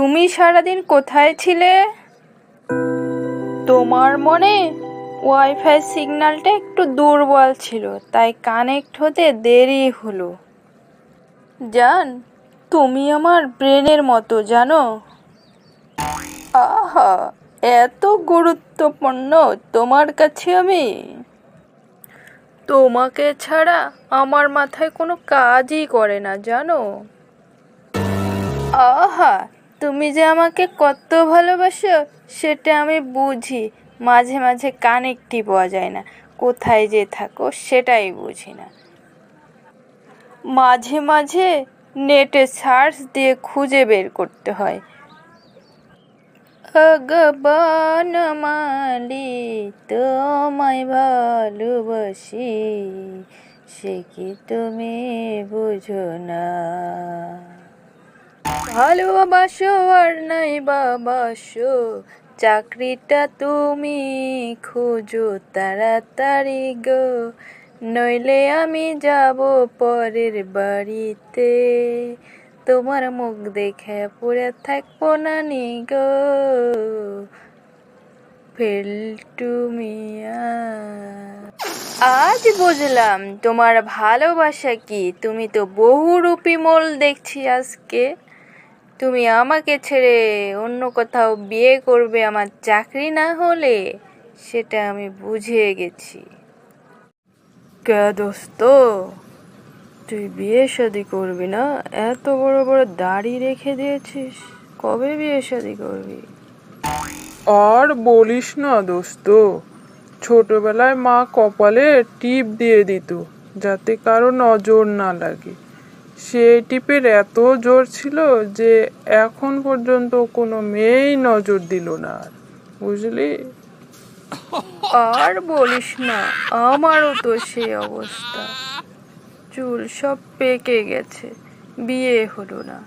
তুমি সারাদিন কোথায় ছিলে? তোমার মনে ওয়াইফাই সিগন্যালটা একটু দুর্বল ছিল, তাই কানেক্ট হতে দেরি হলো। জান, তুমি আমার ব্রেনের মতো, জানো? আহা, এত গুরুত্বপূর্ণ তোমার কাছে আমি? তোমাকে ছাড়া আমার মাথায় কোনো কাজই করে না, জানো? আহা তুমি যে আমাকে কত ভালোবাসো, সেটা আমি বুঝি। মাঝে মাঝে কানেক্টই পাওয়া যায় না। কোথায় যে থাকো, সেটাই বুঝি না। মাঝে মাঝে নেটে সার্চ দিয়ে খুঁজে বের করতে হয়। ভগবান মালি, তোমায় ভালোবাসি। সে কি তুমি বুঝো না? ভালোবাসো আর নাই বাবাসো। চাকরিটা তুমি খুঁজো তাড়াতাড়ি গো। নইলে আমি যাব পরের বাড়িতে। তোমার মুখ দেখে পড়ে থাকব না নি গো ফেলটু মিয়া আজ বুঝলাম তোমার ভালোবাসা কি। তুমি তো বহুরূপী মোল দেখছি আজকে। তুমি আমাকে ছেড়ে অন্য কোথাও বিয়ে করবে? আমার চাকরি না হলে সেটা আমি বুঝে গেছি। কে দোস্ত? তুই বিয়ে শাদি করবি না? এত বড় বড় দাড়ি রেখে দিয়েছিস। কবে বিয়ে শাদি করবি? আর বলিস না দোস্ত। ছোটবেলায় মা কপালে টিপ দিয়ে দিত যাতে কারও নজর না লাগে। সেই টিপের এত জোর ছিল যে এখন পর্যন্ত কোনো মেয়েই নজর দিল না বুঝলি? আর বলিস না, আমারও তো সেই অবস্থা। চুল সব পেকে গেছে, বিয়ে হলো না।